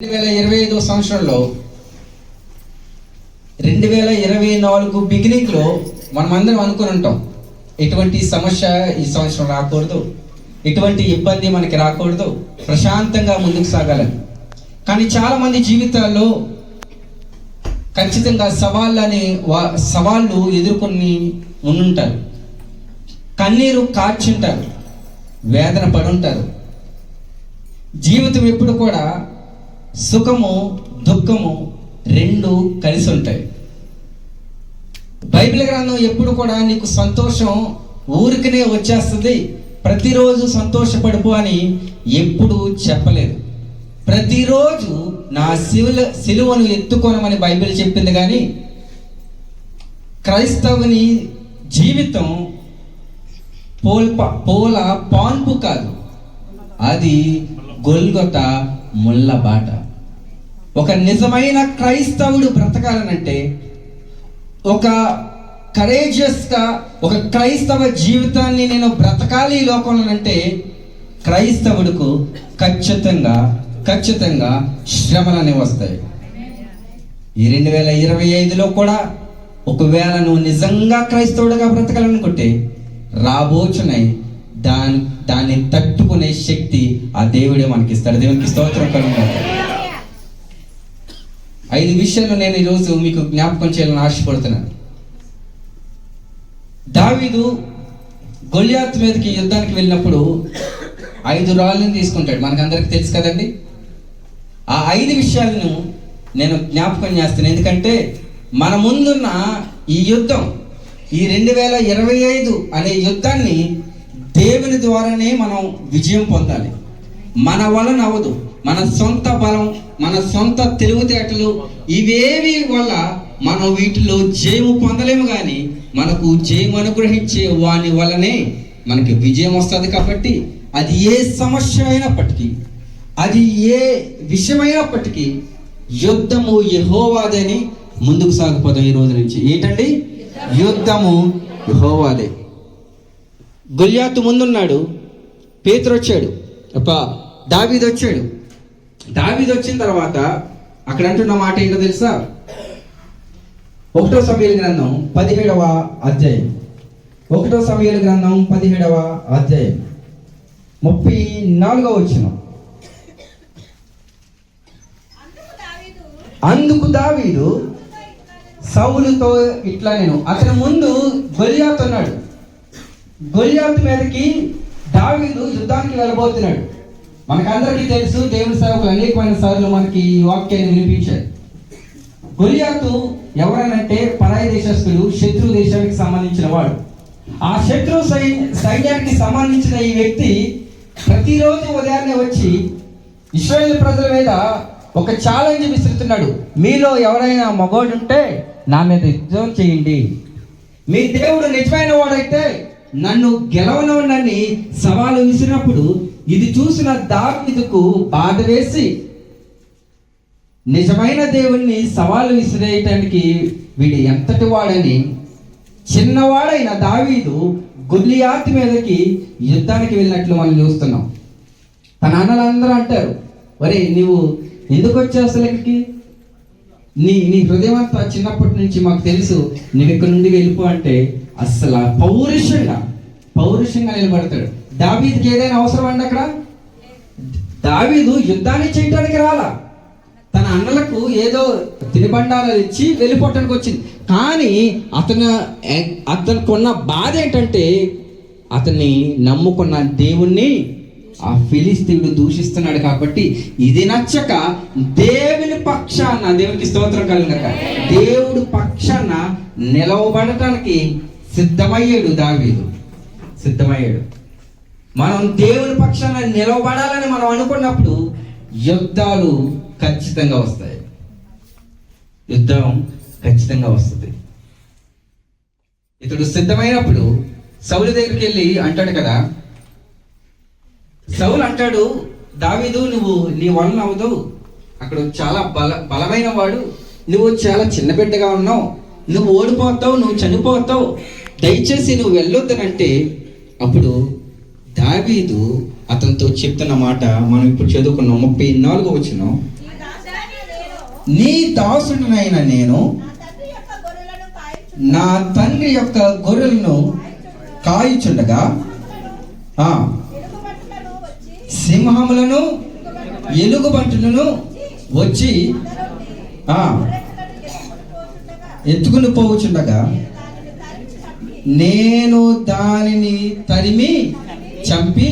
రెండు వేల ఇరవై ఐదో సంవత్సరంలో రెండు వేల ఇరవై నాలుగు బిగినింగ్లో మనమందరం అనుకుని ఉంటాం ఎటువంటి సమస్య ఈ సంవత్సరం రాకూడదు ఎటువంటి ఇబ్బంది మనకి రాకూడదు ప్రశాంతంగా ముందుకు సాగాలని. కానీ చాలామంది జీవితాల్లో ఖచ్చితంగా సవాళ్ళని వా సవాళ్ళు ఎదుర్కొని ఉండుంటారు. కన్నీరు కార్చుంటారు వేదన పడుంటారు. జీవితం ఎప్పుడు కూడా సుఖము దుఃఖము రెండు కలిసి ఉంటాయి బైబిల్ గ్రంథం ఎప్పుడు కూడా నీకు సంతోషం ఊరికనే వచ్చేస్తుంది. ప్రతిరోజు సంతోషపడుపు అని ఎప్పుడు చెప్పలేదు. ప్రతిరోజు నా శివుల సిలువను ఎత్తుకోనమని బైబిల్ చెప్పింది కానీ క్రైస్తవుని జీవితం పోల్ప పోల పాన్పు కాదు. అది గొల్గొత ముళ్ళ బాట. ఒక నిజమైన క్రైస్తవుడు బ్రతకాలనంటే ఒక కరేజియస్గా ఒక క్రైస్తవ జీవితాన్ని నేను బ్రతకాలి ఈ లోకంలో అంటే క్రైస్తవుడికు ఖచ్చితంగా ఖచ్చితంగా శ్రమలు వస్తాయి. ఈ రెండు వేల ఇరవై ఐదులో కూడా ఒకవేళ నువ్వు నిజంగా క్రైస్తవుడిగా బ్రతకాలనుకుంటే రాబోచునై దాని దాన్ని తట్టుకునే శక్తి ఆ దేవుడే మనకిస్తాడు. దేవునికి స్తోత్రం కలుగుతాడు ఐదు విషయాలు నేను ఈరోజు మీకు జ్ఞాపకం చేయాలని ఆశపడుతున్నాను. దావీదు గొల్యాత్ మీదకి యుద్ధానికి వెళ్ళినప్పుడు ఐదు రాళ్ళని తీసుకుంటాడు. మనకందరికి తెలుసు కదండి? ఆ ఐదు విషయాలను నేను జ్ఞాపకం చేస్తాను. ఎందుకంటే మన ముందున్న ఈ యుద్ధం ఈ రెండు వేల ఇరవై ఐదు అనే యుద్ధాన్ని దేవుని ద్వారానే మనం విజయం పొందాలి. మన వలన అవదు మన సొంత బలం మన సొంత తెలివితేటలు ఇవేవి వల్ల మనం వీటిలో జయము పొందలేము కానీ మనకు జయం అనుగ్రహించే వాని వల్లనే మనకి విజయం వస్తుంది కాబట్టి అది ఏ సమస్య అయినప్పటికీ అది ఏ విషయమైనప్పటికీ యుద్ధము యహోవాదని ముందుకు సాగిపోతాం ఈ రోజు నుంచి. ఏంటండి? యుద్ధము యహోవాదే. గొల్యాతు ముందున్నాడు పేతురు వచ్చాడు అప్ప దావీద్ వచ్చాడు దావీద్ వచ్చిన తర్వాత అక్కడ అంటున్న మాట ఏంటో తెలుసా? ఒకటో సమయాల గ్రంథం పదిహేడవ అధ్యాయం. ఒకటో సమయాల గ్రంథం పదిహేడవ అధ్యాయం. ముప్పై నాలుగవ వచ్చిన అందుకు దావీదు సౌలుతో ఇట్లా నేను అతని ముందు గొలియాత్ ఉన్నాడు. గొలియాత్ మీదకి దావీదు యుద్ధానికి వెళ్ళబోతున్నాడు. మనకందరికీ తెలుసు దేవుని సేవకులు అనేకమైన సార్లు మనకి ఈ వాక్యాన్ని వినిపించారు. గొలియాతు ఎవరనంటే పరాయి దేశస్తులు శత్రు దేశానికి సంబంధించిన వాడు. ఆ శత్రు సైన్ సైన్యానికి సంబంధించిన ఈ వ్యక్తి ప్రతిరోజు ఉదయాన్నే వచ్చి ఇస్రాయేల్ ప్రజల మీద ఒక ఛాలెంజ్ విసురుతున్నాడు. మీలో ఎవరైనా మగోడు ఉంటే నా మీద యుద్ధం చేయండి. మీ దేవుడు నిజమైన వాడైతే నన్ను గెలవనని సవాలు విసిరినప్పుడు ఇది చూసిన దావీదుకు బాధ వేసి నిజమైన దేవుణ్ణి సవాలు విసిరేయటానికి వీడు ఎంతటి వాడని? చిన్నవాడైన దావీదు గుల్లియాత్ మీదకి యుద్ధానికి వెళ్ళినట్లు మనం చూస్తున్నాం. తన అన్నలందరూ అంటారు ఒరే నువ్వు ఎందుకు వచ్చావు అసలు ఇక్కడికి నీ నీ హృదయం అంతా చిన్నప్పటి నుంచి మాకు తెలుసు నువ్వు ఇక్కడ నుండి వెళ్ళిపో అంటే అస్సలు పౌరుషంగా పౌరుషంగా నిలబడతాడు. దావీదికి ఏదైనా అవసరం అండి అక్కడ? దావీదు యుద్ధాన్ని చేయడానికి రాలా. తన అన్నలకు ఏదో తినుబండాలు ఇచ్చి వెళ్ళిపోవటానికి వచ్చింది. కానీ అతను అతనుకున్న బాధ ఏంటంటే అతన్ని నమ్ముకున్న దేవుణ్ణి ఆ ఫిలిస్తీవుడు దూషిస్తున్నాడు కాబట్టి ఇది నచ్చక దేవుని పక్షాన దేవునికి స్తోత్రం కలిగినక దేవుడు పక్షాన నిలవబడటానికి సిద్ధమయ్యాడు దావీదు. సిద్ధమయ్యాడు. మనం దేవుని పక్షాన నిలవబడాలని మనం అనుకున్నప్పుడు యుద్ధాలు ఖచ్చితంగా వస్తాయి. యుద్ధం ఖచ్చితంగా వస్తుంది. ఇతడు సిద్ధమైనప్పుడు సౌలు దగ్గరికి వెళ్ళి అంటాడు కదా సౌలు అంటాడు దావీదు నువ్వు నీ వలన అవదు అక్కడ చాలా బల బలమైన వాడు. నువ్వు చాలా చిన్న బిడ్డగా ఉన్నావు. నువ్వు ఓడిపోతావు నువ్వు చనిపోతావు. దయచేసి నువ్వు వెళ్ళొద్దనంటే అప్పుడు దావీదు అతనితో చెప్తున్న మాట మనం ఇప్పుడు చదువుకున్నాం. ముప్పై నాలుగు వచ్చినాం నీ దాసుడినైన నేను నా తండ్రి యొక్క గొర్రెలను కాయచుండగా కాయుచుండగా వచ్చి సింహములను ఎలుగుబంటులను వచ్చి ఎత్తుకొని ఎత్తుకుని పోవచ్చుండగా నేను దానిని తరిమి చంపి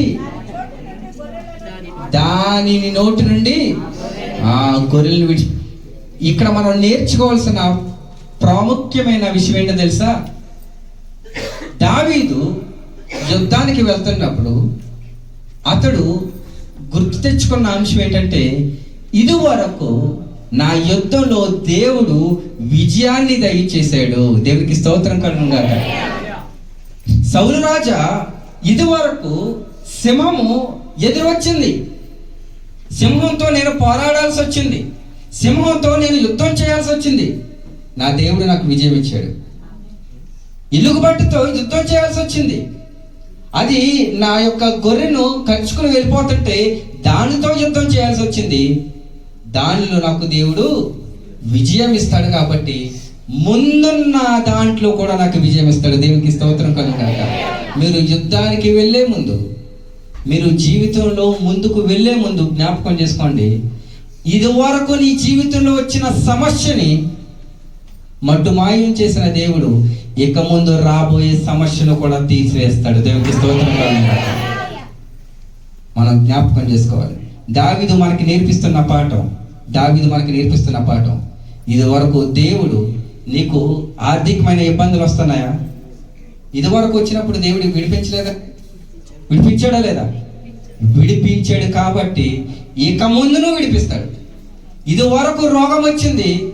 దానిని నోటి నుండి ఆ గొర్రెలను విడిచి ఇక్కడ మనం నేర్చుకోవాల్సిన ప్రాముఖ్యమైన విషయం ఏంటో తెలుసా? దావీదు యుద్ధానికి వెళ్తున్నప్పుడు అతడు గుర్తు తెచ్చుకున్న అంశం ఏంటంటే ఇదివరకు నా యుద్ధంలో దేవుడు విజయాన్ని దయచేశాడు. దేవునికి స్తోత్రం కలుగుగాక సౌలు రాజా ఇదివరకు సింహము ఎదురొచ్చింది. సింహంతో నేను పోరాడాల్సి వచ్చింది. సింహంతో నేను యుద్ధం చేయాల్సి వచ్చింది. నా దేవుడు నాకు విజయం ఇచ్చాడు. ఇలుగుబట్టితో యుద్ధం చేయాల్సి వచ్చింది. అది నా యొక్క గొర్రెను కంచుకుని వెళ్ళిపోతుంటే దానితో యుద్ధం చేయాల్సి వచ్చింది. దానిలో నాకు దేవుడు విజయం ఇస్తాడు కాబట్టి ముందున్న దాంట్లో కూడా నాకు విజయం ఇస్తాడు. దేవునికి స్తోత్రం కనుక మీరు యుద్ధానికి వెళ్ళే ముందు మీరు జీవితంలో ముందుకు వెళ్ళే ముందు జ్ఞాపకం చేసుకోండి. ఇది వరకు నీ జీవితంలో వచ్చిన సమస్యని మట్టు మాయం చేసిన దేవుడు ఇక ముందు రాబోయే సమస్యను కూడా తీసివేస్తాడు. దేవునికి స్తోత్రం కలుగును మనం జ్ఞాపకం చేసుకోవాలి. దావిదు మనకి నేర్పిస్తున్న పాఠం దావిదు మనకి నేర్పిస్తున్న పాఠం. ఇది వరకు దేవుడు నీకు ఆర్థికమైన ఇబ్బందులు వస్తున్నాయా? ఇదివరకు వచ్చినప్పుడు దేవుడికి విడిపించలేదా? విడిపించాడా లేదా? విడిపించాడు కాబట్టి ఇక ముందును విడిపిస్తాడు. ఇది వరకు రోగం వచ్చింది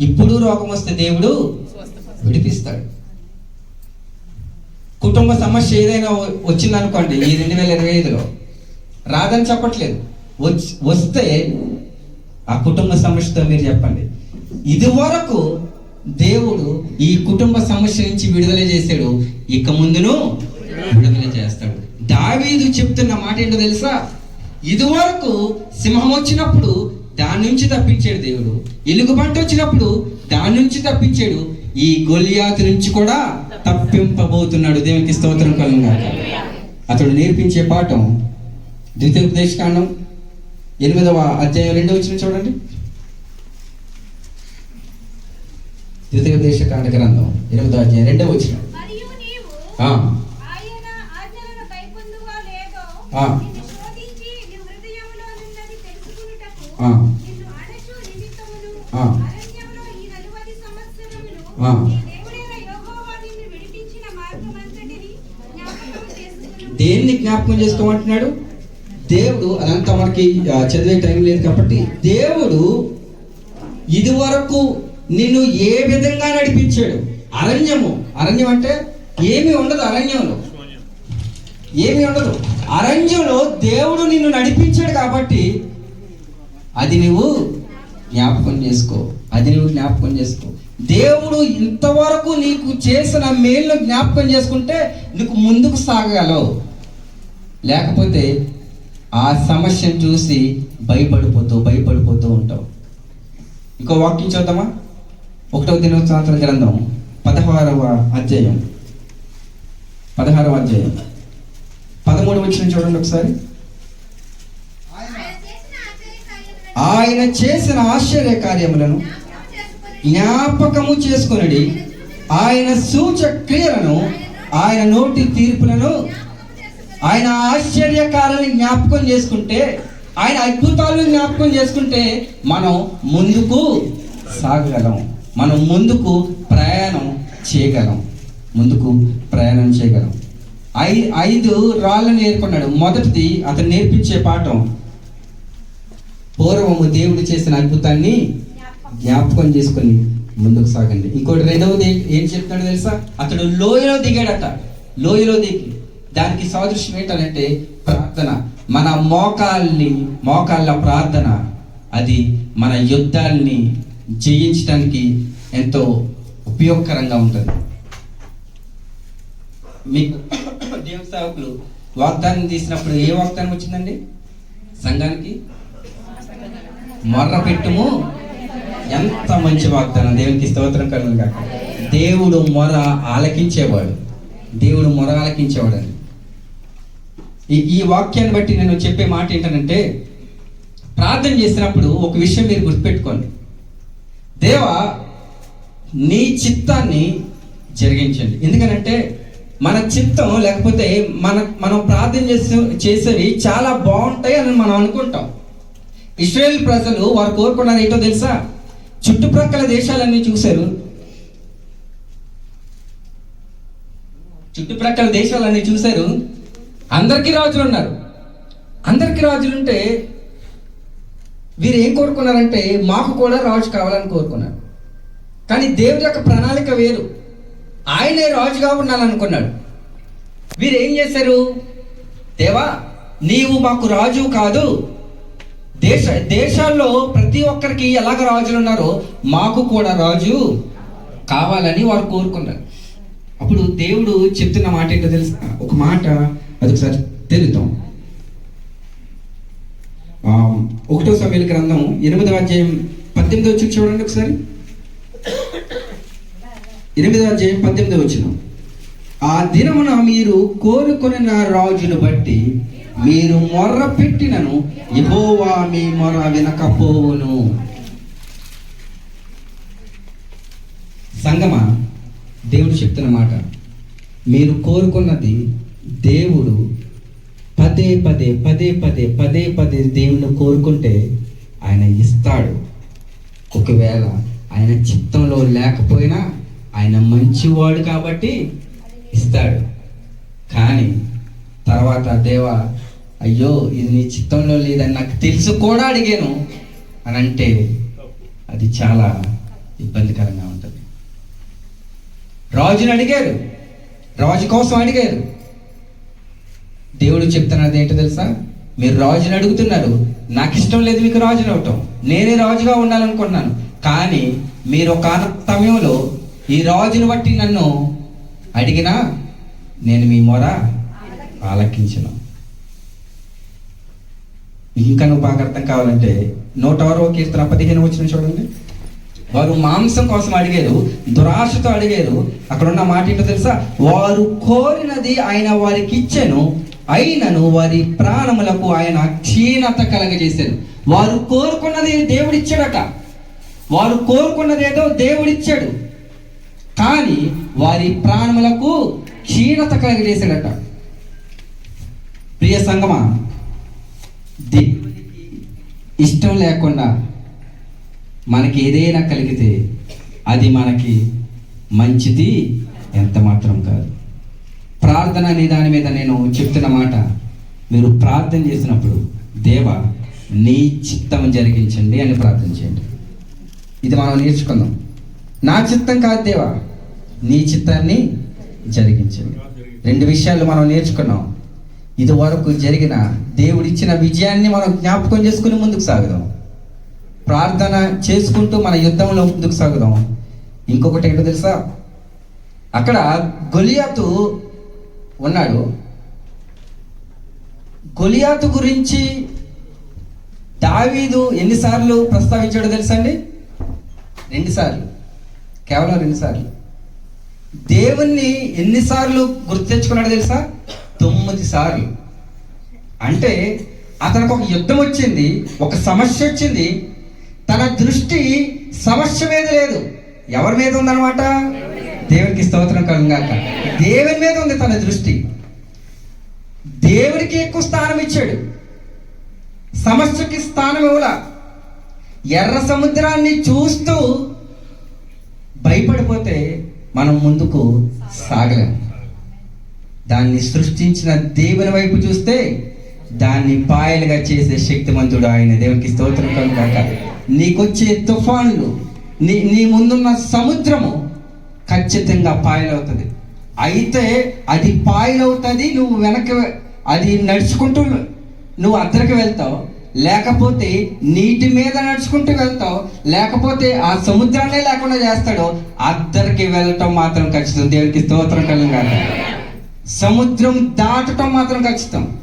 ఇప్పుడు రోగం వస్తే దేవుడు విడిపిస్తాడు. కుటుంబ సమస్య ఏదైనా వచ్చిందనుకోండి ఈ రెండు వేల ఇరవై ఐదులో రాదని చెప్పట్లేదు. వచ్చి- వస్తే ఆ కుటుంబ సమస్యతో మీరు చెప్పండి. ఇది వరకు దేవుడు ఈ కుటుంబ సమస్య నుంచి విడుదల చేశాడు. ఇక ముందును విడుదల చేస్తాడు. దావీదు చెప్తున్న మాట ఏంటో తెలుసా? ఇదివరకు సింహం వచ్చినప్పుడు దాని నుంచి తప్పించాడు దేవుడు. ఎలుగుబంటి వచ్చినప్పుడు దాని నుంచి తప్పించాడు. ఈ గొలియాతు నుంచి కూడా తప్పింపబోతున్నాడు. దేవునికి స్తోత్రం కలుగుగాక అతడు నేర్పించే పాఠం ద్వితీయోపదేశకాండం ఎనిమిదవ అధ్యాయం రెండో వచ్చిన చూడండి. ద్వితీయోపదేశకాండ గ్రంథం ఎనిమిదవ అధ్యాయం రెండవ వచ్చిన. దేన్ని జ్ఞాపకం చేసుకోమంటున్నాడు? దేవుడు అదంతా మనకి చదివే టైం లేదు కాబట్టి దేవుడు ఇది వరకు నిన్ను ఏ విధంగా నడిపించాడు? అరణ్యము. అరణ్యం అంటే ఏమీ ఉండదు అరణ్యంలో. ఏమీ ఉండదు. అరణ్యంలో దేవుడు నిన్ను నడిపించాడు కాబట్టి అది నువ్వు జ్ఞాపకం చేసుకో. అది నువ్వు జ్ఞాపకం చేసుకో. దేవుడు ఇంతవరకు నీకు చేసిన మేలును జ్ఞాపకం చేసుకుంటే నీకు ముందుకు సాగలవు లేకపోతే ఆ సమస్యను చూసి భయపడిపోతూ భయపడిపోతూ ఉంటావు. ఇంకో వాక్యం చూద్దామా ఒకటవ దినోత్సవాంతర గ్రంథం పదహారవ అధ్యాయం. పదహారవ అధ్యాయం. పదమూడు వచ్చిన చూడండి ఒకసారి. ఆయన చేసిన ఆశ్చర్య కార్యములను జ్ఞాపకము చేసుకుని చేసుకొని ఆయన సూచ క్రియలను ఆయన నోటి తీర్పులను ఆయన ఆశ్చర్యకాలను జ్ఞాపకం చేసుకుంటే ఆయన అద్భుతాలు జ్ఞాపకం చేసుకుంటే మనం ముందుకు సాగగలం. మనం ముందుకు ప్రయాణం చేయగలం. ముందుకు ప్రయాణం చేయగలం. ఐ ఐదు రాళ్ళను నేర్కొన్నాడు. మొదటిది అతను నేర్పించే పాఠం. పూర్వము దేవుడు చేసిన అద్భుతాన్ని జ్ఞాపకం చేసుకొని ముందుకు సాగండి. ఇంకోటి రెండవది ఏం చెప్తాడు తెలుసా? అతడు లోయలో దిగాడట. లోయలో దిగి దానికి సాదృశ్యం ఏంటంటే ప్రార్థన. మన మోకాల్ని మోకాళ్ళ ప్రార్థన. అది మన యుద్ధాల్ని జయించడానికి ఎంతో ఉపయోగకరంగా ఉంటుంది. మీకు దేవుని సేవకులు వాగ్దానం తీసినప్పుడు ఏ వాగ్దానం వచ్చిందండి? సంఘానికి? మొర్ర పెట్టుము ఎంత మంచి వాగ్దానం. దేవునికి స్తోత్రం కలుగు కాక దేవుడు మొర ఆలకించేవాడు. దేవుడు మొర ఆలకించేవాడు అని ఈ ఈ వాక్యాన్ని బట్టి నేను చెప్పే మాట ఏంటంటే ప్రార్థన చేసినప్పుడు ఒక విషయం మీరు గుర్తుపెట్టుకోండి. దేవా నీ చిత్తాన్ని జరిగించండి. ఎందుకనంటే మన చిత్తం లేకపోతే మన మనం ప్రార్థన చేసే చేసేవి చాలా బాగుంటాయి అని మనం అనుకుంటాం. ఇస్రాయేల్ ప్రజలు వారు కోరుకున్నారు ఏంటో తెలుసా? చుట్టుప్రక్కల దేశాలన్నీ చూశారు. చుట్టుప్రక్కల దేశాలన్నీ చూశారు. అందరికీ రాజులు ఉన్నారు. అందరికీ రాజులు ఉంటే వీరు ఏం కోరుకున్నారంటే మాకు కూడా రాజు కావాలని కోరుకున్నారు. కానీ దేవుడి యొక్క ప్రణాళిక వేరు. ఆయనే రాజుగా ఉండాలనుకున్నాడు. వీరు ఏం చేశారు? దేవా నీవు మాకు రాజు కాదు. దేశ దేశాల్లో ప్రతి ఒక్కరికి ఎలాగ రాజులు ఉన్నారో మాకు కూడా రాజు కావాలని వారు కోరుకున్నారు. అప్పుడు దేవుడు చెప్తున్న మాట ఏంటో తెలుసా? ఒక మాట అది ఒకసారి తెలుద్దాం. ఒకటో సమయాల గ్రంథం ఎనిమిదవ అధ్యాయం పద్దెనిమిది వచ్చి చూడండి ఒకసారి. ఎనిమిదవ అధ్యాయం పద్దెనిమిది వచ్చిన. ఆ దినమున మీరు కోరుకుని నా రాజును బట్టి మీరు మొర్ర పెట్టినను యెహోవా మీ మొర వినకపోవును. సంగమ దేవుడు చెప్తున్న మాట. మీరు కోరుకున్నది దేవుడు పదే పదే పదే పదే పదే పదే దేవుని కోరుకుంటే ఆయన ఇస్తాడు. ఒకవేళ ఆయన చిత్తంలో లేకపోయినా ఆయన మంచివాడు కాబట్టి ఇస్తాడు. కానీ తర్వాత దేవా అయ్యో ఇది నీ చిత్తంలో లేదని నాకు తెలుసు కూడా అడిగాను అని అంటే అది చాలా ఇబ్బందికరంగా ఉంటుంది. రాజుని అడిగారు. రాజు కోసం అడిగారు. దేవుడు చెప్తున్నది ఏంటో తెలుసా? మీరు రాజుని అడుగుతున్నారు. నాకు ఇష్టం లేదు మీకు రాజుని అవటం. నేనే రాజుగా ఉండాలనుకుంటున్నాను. కానీ మీరు ఒక సమయంలో ఈ రాజుని బట్టి నన్ను అడిగినా నేను మీ మొర ఆలకించను. ఇంకా నువ్వు బాగా అర్థం కావాలంటే నూట ఆరో కీర్తన పదిహేను వచ్చిన చూడండి. వారు మాంసం కోసం అడిగారు దురాశతో అడిగారు. అక్కడ ఉన్న మాట ఏంటో తెలుసా? వారు కోరినది ఆయన వారికి ఇచ్చాను అయినను వారి ప్రాణములకు ఆయన క్షీణత కలగజేశాడు. వారు కోరుకున్నది దేవుడిచ్చాడట. వారు కోరుకున్నదేదో దేవుడిచ్చాడు. కానీ వారి ప్రాణములకు క్షీణత కలగజేశాడట. ప్రియ సంగమా దేవునికి ఇష్టం లేకుండా మనకి ఏదైనా కలిగితే అది మనకి మంచిది ఎంత మాత్రం కాదు. ప్రార్థన అనే దాని మీద నేను చెప్తున్న మాట మీరు ప్రార్థన చేసినప్పుడు దేవ నీ చిత్తం జరిగించండి అని ప్రార్థన చేయండి. ఇది మనం నేర్చుకుందాం. నా చిత్తం కాదు దేవా నీ చిత్తాన్ని జరిగించండి. రెండు విషయాలు మనం నేర్చుకున్నాం. ఇది వరకు జరిగిన దేవుడిచ్చిన విజయాన్ని మనం జ్ఞాపకం చేసుకుని ముందుకు సాగుదాం. ప్రార్థన చేసుకుంటూ మన యుద్ధంలో ముందుకు సాగుదాం. ఇంకొకటి ఏంటో తెలుసా? అక్కడ గొలియాతు ఉన్నాడు. గొలియాతు గురించి దావీదు ఎన్నిసార్లు ప్రస్తావించాడో తెలుసా అండి? రెండుసార్లు. కేవలం రెండుసార్లు. దేవుణ్ణి ఎన్నిసార్లు గుర్తు తెలుసా? తొమ్మిది సార్లు అంటే అతనికి ఒక యుద్ధం వచ్చింది ఒక సమస్య వచ్చింది. తన దృష్టి సమస్య మీద లేదు. ఎవరి మీద ఉందన్నమాట? దేవునికి స్తోత్రం కలుగాక దేవుని మీద ఉంది తన దృష్టి. దేవుడికి ఎక్కువ స్థానం ఇచ్చాడు. సమస్యకి స్థానం ఇవ్వలా. ఎర్ర సముద్రాన్ని చూస్తూ భయపడిపోతే మనం ముందుకు సాగలేము దాన్ని సృష్టించిన దేవుని వైపు చూస్తే దాన్ని పాయలుగా చేసే శక్తిమంతుడు ఆయన. దేవునికి స్తోత్రం కలుగాక నీకొచ్చే తుఫాన్లు నీ నీ ముందున్న సముద్రము ఖచ్చితంగా పాయలవుతుంది. అయితే అది పాయలవుతుంది నువ్వు వెనక్కి అది నడుచుకుంటూ నువ్వు అద్దరికి వెళ్తావు. లేకపోతే నీటి మీద నడుచుకుంటూ వెళ్తావు. లేకపోతే ఆ సముద్రాన్నే లేకుండా చేస్తాడు. అద్దరికి వెళ్ళటం మాత్రం ఖచ్చితం. దేవునికి స్తోత్రం కలుగాక సముద్రం దాటటం మాత్రం ఖచ్చితం.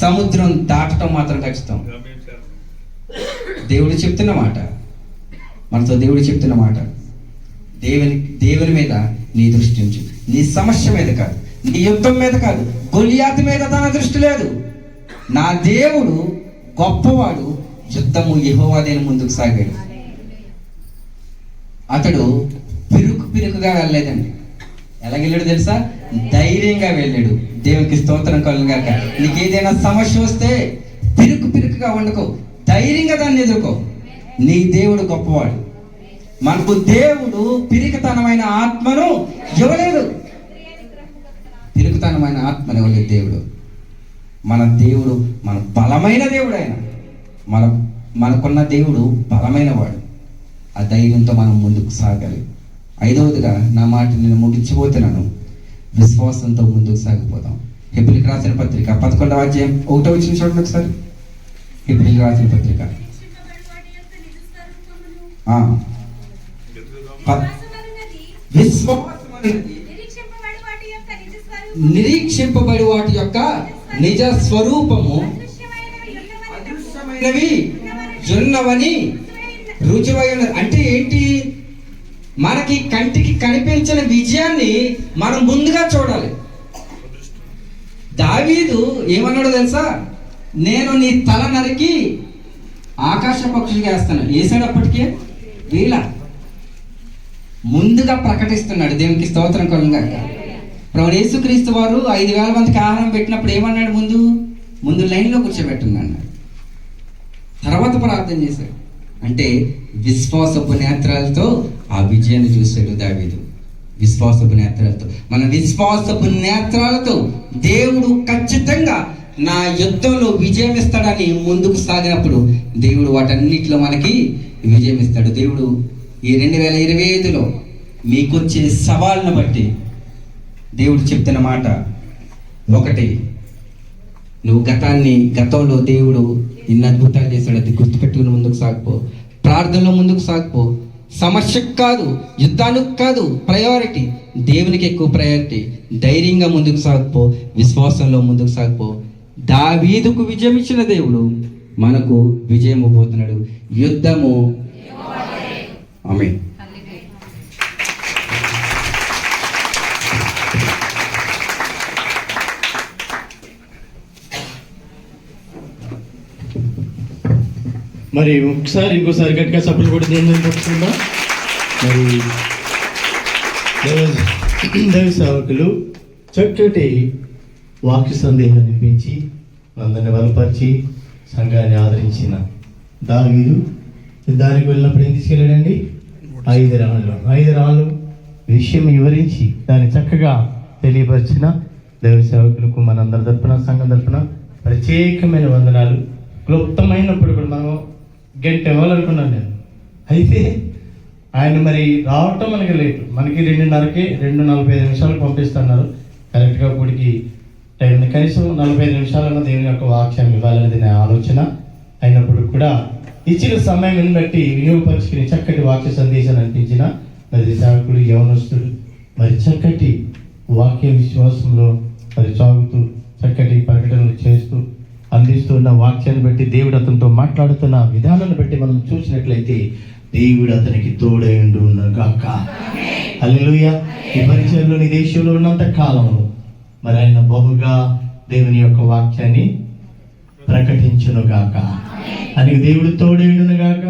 సముద్రం దాటటం మాత్రం ఖచ్చితం. దేవుడు చెప్తున్న మాట. మనతో దేవుడు చెప్తున్న మాట. దేవుని దేవుని మీద నీ దృష్టి ఉంచు. నీ సమస్య మీద కాదు. నీ యుద్ధం మీద కాదు. గొలియాతి మీద తన దృష్టి లేదు. నా దేవుడు గొప్పవాడు. యుద్ధము యహోవాదేని ముందుకు సాగాడు. అతడు పిరుకు పిరుకుగా వెళ్ళలేదండి. ఎలా వెళ్ళాడు తెలుసా? ధైర్యంగా వెళ్ళాడు. దేవునికి స్తోత్రం కలుగాక నీకు ఏదైనా సమస్య వస్తే పిరుకు పిరుకుగా వండుకో. ధైర్యంగా దాన్ని ఎదుర్కో. నీ దేవుడు గొప్పవాడు. మనకు దేవుడు పిరికితనమైన ఆత్మను ఇవ్వలేదు పిరికితనమైన ఆత్మను ఇవ్వలేదు దేవుడు? మన దేవుడు మన బలమైన దేవుడు ఆయన. మన మనకున్న దేవుడు బలమైన వాడు. ఆ ధైర్యంతో మనం ముందుకు సాగాలి. ఐదవదిగా నా మాట నేను ముగించిపోతున్నాను. విశ్వాసంతో ముందుకు సాగిపోదాం. హెబ్రిల్కి రాసిన పత్రిక పదకొండవ అధ్యాయం ఒకటో వచ్చిన చూడండి ఒకసారి. హెబ్రిల్కి రాసిన పత్రిక. నిరీక్షింపబడి వాటి యొక్క నిజ స్వరూపము. అదృశ్యమైనవి. జున్నవని. రుచివైన అంటే ఏంటి? మనకి కంటికి కనిపించిన విజయాన్ని మనం ముందుగా చూడాలి. దావీదు ఏమన్నాడు తెలుసా? నేను నీ తల నరికి ఆకాశ పక్షులుగా వేస్తాను. వేసాడప్పటికే వీళ్ళ ముందుగా ప్రకటిస్తున్నాడు దేవునికి స్తోత్రం కొలంగా ప్రభు యేసుక్రీస్తు వారు ఐదు వేల మందికి ఆహారం పెట్టినప్పుడు ఏమన్నాడు ముందు? ముందు లైన్లో కూర్చోబెట్టింది అన్నాడు తర్వాత ప్రార్థన చేశాడు. అంటే విశ్వాసపు నేత్రాలతో ఆ విజయాన్ని చూశాడు దావీదు. విశ్వాసపు నేత్రాలతో. మన విశ్వాసపు నేత్రాలతో దేవుడు ఖచ్చితంగా నా యుద్ధంలో విజయం ఇస్తాడని ముందుకు సాగినప్పుడు దేవుడు వాటన్నిటిలో మనకి విజయం ఇస్తాడు. దేవుడు ఈ రెండు వేల ఇరవై ఐదులో మీకొచ్చే సవాళ్ళను బట్టి దేవుడు చెప్తున్న మాట ఒకటి నువ్వు గతాన్ని గతంలో దేవుడు ఇన్ని అద్భుతాలు చేశాడు అది గుర్తుపెట్టుకుని ముందుకు సాగిపో. ప్రార్థనలో ముందుకు సాగిపో. సమస్యకు కాదు యుద్ధానికి కాదు ప్రయారిటీ దేవునికి ఎక్కువ ప్రయారిటీ ధైర్యంగా ముందుకు సాగిపో విశ్వాసంలో ముందుకు సాగిపో. దావీదుకు విజయం ఇచ్చిన దేవుడు మనకు విజయం పోతున్నాడు యుద్ధము ఆమె మరి ఒకసారి ఇంకోసారి గట్టిగా సపోర్ట్ కూడా దేని పట్టుకుందాం? మరి దైవ- దైవ సేవకులు చక్కటి వాక్య సందేహాన్ని పెంచి అందరిని బలపరిచి సంఘాన్ని ఆదరించిన దావీదు. దానికి వెళ్ళినప్పుడు ఏం తీసుకెళ్ళాడండి? ఐదు రాళ్ళు ఐదు రాళ్ళు విషయం వివరించి దాన్ని చక్కగా తెలియపరిచిన దైవ సేవకులకు మనందరి తరపున సంఘం తరపున ప్రత్యేకమైన వందనాలు. క్లుప్తమైనప్పుడు కూడా మనం గంట ఇవ్వాలనుకున్నాను నేను. అయితే ఆయన మరి రావటం మనకి లేట్. మనకి రెండున్నరకి రెండు నలభై ఐదు నిమిషాలు పంపిస్తున్నారు. కరెక్ట్గా గుడికి టైం కనీసం నలభై ఐదు నిమిషాలన్న దేవుని యొక్క వాక్యం ఇవ్వాలనేది నా ఆలోచన అయినప్పుడు కూడా ఇచ్చిన సమయం బట్టి వినియోగపరుచుకుని చక్కటి వాక్య సందేశాన్ని అనిపించిన మరి సేవకుడు యవనస్తుడు మరి చక్కటి వాక్య విశ్వాసంలో మరి సాగుతూ చక్కటి ప్రకటనలు చేస్తూ అందిస్తున్న వాక్యాన్ని బట్టి దేవుడు అతనితో మాట్లాడుతున్న విధానాన్ని బట్టి మనం చూసినట్లయితే దేవుడు అతనికి తోడైండు గాక. అల్లెలుయ ఈ పరిచయంలో నీ దేశంలో ఉన్నంత కాలంలో మరి ఆయన బహుగా దేవుని యొక్క వాక్యాన్ని ప్రకటించును గాక. అని దేవుడు తోడైండును గాక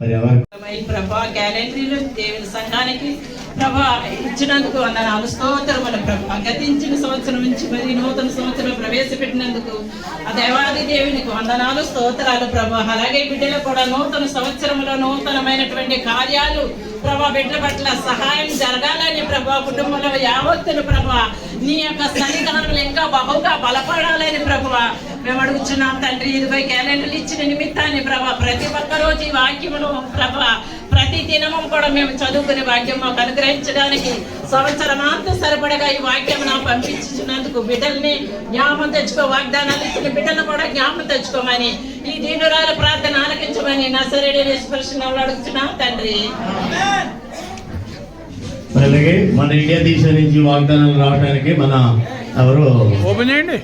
మరి ఎవరు? ప్రభా గ్యారంటీలు దేవుని సంఘానికి ప్రభా ఇచ్చినందుకు వందనాలు స్తోత్రములు ప్రభా. గతించిన సంవత్సరం నుంచి మరి నూతన సంవత్సరం ప్రవేశపెట్టినందుకు ఆ దేవాది దేవునికి వందనాలు స్తోత్రాలు ప్రభా. అలాగే బిడ్డలు కూడా నూతన సంవత్సరంలో నూతనమైనటువంటి కార్యాలు ప్రభా బిడ్డల పట్ల సహాయం జరగాలని ప్రభా కుటుంబంలో యావత్తులు ప్రభా. నీ యొక్క సన్నిధానం ఇంకా బహుగా బలపడాలని ప్రభా మేము అడుగుచున్నాం తండ్రి ఇదిగో క్యాలెండర్లు ఇచ్చిన నిమిత్తాన్ని ప్రభా ప్రతి ఒక్క రోజు ఈ వాక్యమును ప్రభా ప్రతి దినము కూడా మేము చదువుకునే వాక్యం మాకు అనుగ్రహించడానికి సంవత్సరమాంత సరిపడగా ఈ వాక్యం నా పంపించున్నందుకు బిడ్డల్ని జ్ఞాపం తెచ్చుకో వాగ్దానాలు ఇచ్చిన బిడ్డలను కూడా జ్ఞాపం తెచ్చుకోమని ఈ దీనురాల ప్రార్థన ఆలకించమని నసరేడి నిష్పర్శనంలో అడుగుతున్నాం తండ్రి. అలాగే మన ఇండియా దేశం నుంచి వాగ్దానాలు రావడానికి మన ఎవరు? ఓపెన్ చేయండి.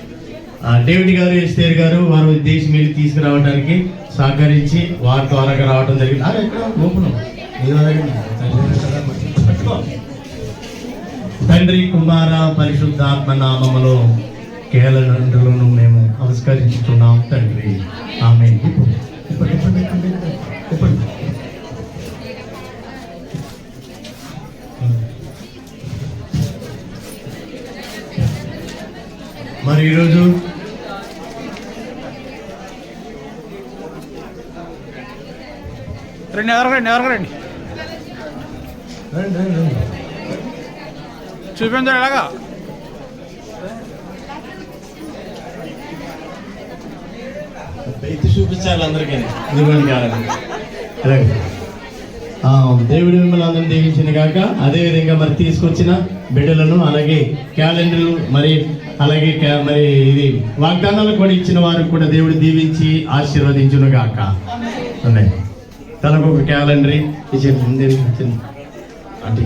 డేవిడ్ గారు ఎస్టేర్ గారు వారు దేశం వెళ్ళి తీసుకురావడానికి సహకరించి వారి ద్వారా రావడం జరిగింది. అరే ఎక్కడ గోపురం తండ్రి కుమార పరిశుద్ధాత్మ నామములో కేవలం మేము నమస్కరించుతున్నాం తండ్రి. ఆమె ఇప్పుడు ఇప్పుడు మరి ఈరోజు రండి ఎవరు రండి ఎవరు రండి? రండి, రండి, రండి. చూపించండి ఎలాగా చూపించాలి అందరికీ. దేవుడు మిమ్మల్ని అందరిని దీవించిన కాక అదే విధంగా మరి తీసుకొచ్చిన బిడ్డలను అలాగే క్యాలెండర్లు మరి అలాగే మరి ఇది వాగ్దానాలు కూడా ఇచ్చిన వారికి కూడా దేవుడు దీవించి ఆశీర్వదించును గాక తనకు ఒక క్యాలెండర్. అంటే